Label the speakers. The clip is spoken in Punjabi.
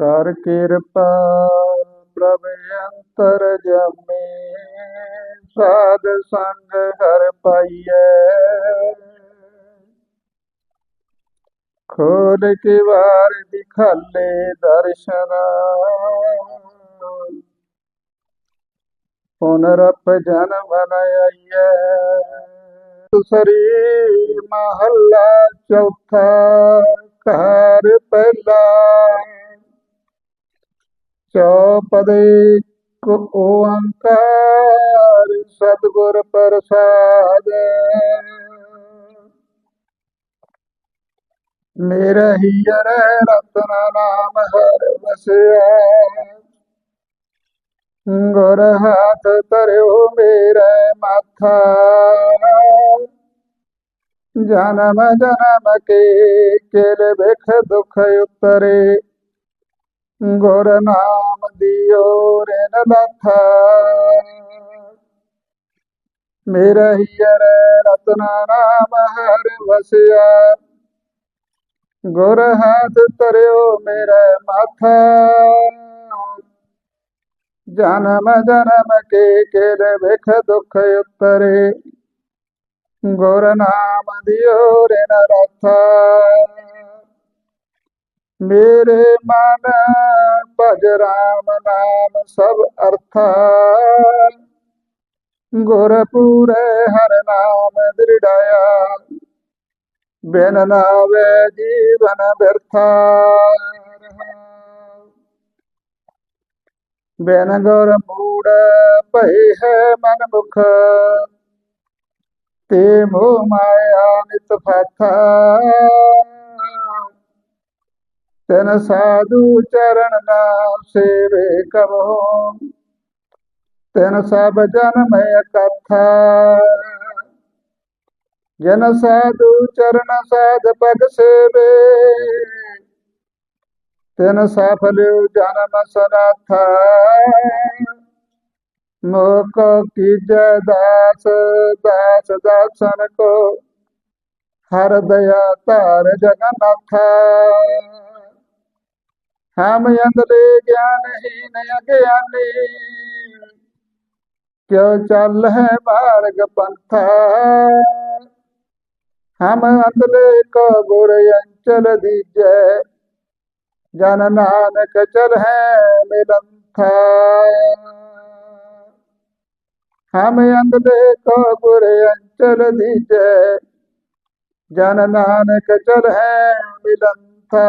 Speaker 1: ਕਰ ਕਿਰਪਾ ਪ੍ਰਭ ਅੰਤਰ ਜਮੇ, ਸਾਧ ਸੰਗ ਹਰ ਪਾਈਐ। ਖੋਲ ਕੇ ਵਾਰ ਦਿਖਾਲੇ ਦਰਸ਼ਨ। ਪੁਨਰਪ ਜਨਮ ਨ ਆਈਐ। ਸਰੀ ਮਹੱਲਾ ਚੌਥਾ ਘਰ ਪਹਿਲਾ। ਚੌਪਦੇ ਕੋ ਓੰਕਾਰ ਸਤਿਗੁਰ ਪ੍ਰਸਾਦ। ਮੇਰਾ ਹੀਰ ਰਤਨ ਨਾਮ ਹਰ ਵਸਿਆ। ਗੁਰ ਹੱਥ ਧਰਿਓ ਮੇਰਾ ਮਾਥਾ। ਜਨਮ ਜਨਮ ਕੇ ਕਿਲ ਵਿਖ ਦੁਖ ਉਤਰੇ। ਗੁਰ ਨਾਮ ਦਿਓ, ਰੇਨ ਲਾਥਾ ਮੇਰਾ ਹੀਰ ਰਤਨ ਨਾਮ ਹਰ ਵਸਿਆ। ਗੁਰ ਹੱਥ ਤਰਿਓ ਮੇਰਾ ਮਾਥਾ। ਜਨਮ ਜਨਮ ਕੇ ਕਿਲ ਵਿਖ ਦੁਖ ਉਤਰੇ। ਗੁਰ ਨਾਮ ਦਿਓ, ਰੇਨ ਰਾਥਾ। ਮੇਰੇ ਮਨ ਭਜ ਰਾਮ ਨਾਮ ਸਭ ਅਰਥਾ। ਗੁਰ ਪੂਰੇ ਹਰ ਨਾਮ ਦ੍ਰਿੜਾਇਆ ਬਿਨ ਨਾਵੇ ਜੀਵਨ ਬਿਰਥਾ ਬਿਨ ਗੁਰ ਮੂੜ ਭਏ ਹੈ ਮਨ ਮੁਖ। ਤੇ ਮੋਹ ਮਾਇਆ ਨਿਤ ਫਾਥਾ। ਤਨ ਸਾਧੂ ਚਰਨ ਨਾਮ ਸੇਵੇ ਕਬੋ ਤਨ ਸਭ ਜਨਮ ਕਥਾ ਜਨ ਸਾਧੂ ਚਰਨ ਸਾਧ ਪਗ ਸੇਵੇ। ਤਨ ਸਫਲ ਜਨਮ ਸਨਾਥਾ। ਮੋਕ ਕੀਜੈ ਦਾਸ ਦਾਸ ਦਾਸਨ ਕੋ। ਹਰ ਦਇਆ ਤਾਰ ਜਗਨਨਾਥਾ। ਹਮ ਅੰਦਲੇ ਗਿਆਨ ਅਗਿਆਨੀ। ਕਿਉ ਚੱਲ ਹੈ ਮਾਰਗ ਪੰਥਾ? ਹਮ ਅੰਦਲੇ ਕੋ ਗੁਰ ਅੰਚਲ ਦੀਜੈ। ਜਨ ਨਾਨਕ ਚਲ ਹੈ ਮਿਲੰਥਾ। ਹਮ ਅੰਦਲੇ ਕੋ ਗੁਰ ਅੰਚਲ ਦੀਜੈ। ਜਨ ਨਾਨਕ ਚਲ ਹੈ ਮਿਲੰਥਾ।